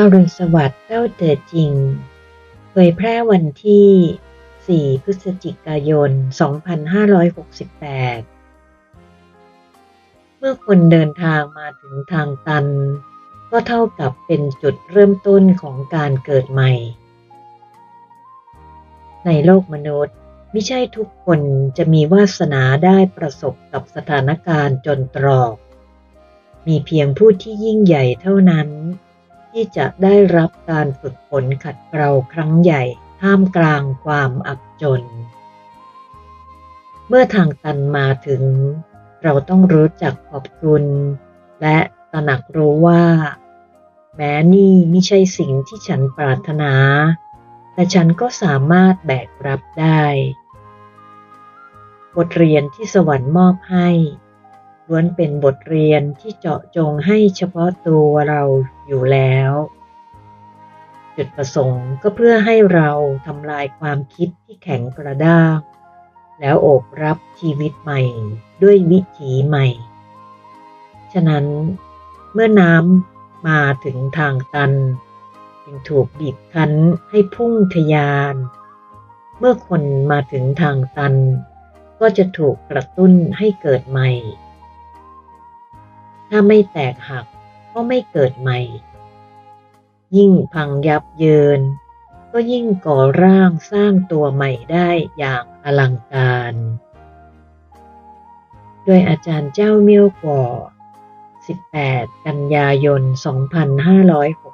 อรุณสวัสดิ์เต้าเตอจริง เผยแพร่วันที่ 4 พฤศจิกายน 2568 เมื่อคนเดินทางมาถึงทางตัน ก็เท่ากับเป็นจุดเริ่มต้นของการเกิดใหม่ ในโลกมนุษย์ไม่ใช่ทุกคนจะมีวาสนาได้ประสบกับสถานการณ์จนตรอก มีเพียงผู้ที่ยิ่งใหญ่เท่านั้น ที่จะได้รับการฝึกฝนขัดเกลาครั้งใหญ่ท่ามกลางความอับจน เมื่อทางตันมาถึง เราต้องรู้จักขอบคุณ และตระหนักรู้ว่า แม้นี่ไม่ใช่สิ่งที่ฉันปรารถนา แต่ฉันก็สามารถแบกรับได้ บทเรียนที่สวรรค์มอบให้ ล้วนเป็นบทเรียนที่เจาะจงให้เฉพาะตัวเราอยู่แล้ว จุดประสงค์ก็เพื่อให้เราทำลายความคิดที่แข็งกระด้างแล้วโอบรับชีวิตใหม่ด้วยวิถีใหม่ ฉะนั้นเมื่อน้ำมาถึงทางตัน จึงถูกบีบคั้นให้พุ่งทะยาน เมื่อคนมาถึงทางตัน ก็จะถูกกระตุ้นให้เกิดใหม่ ถ้าไม่แตกหักก็ไม่เกิดใหม่ ยิ่งพังยับเยิน ก็ยิ่งก่อร่างสร้างตัวใหม่ได้อย่างอลังการ โดยอาจารย์เจ้าเมี่ยวก่อ 18 กันยายน 2560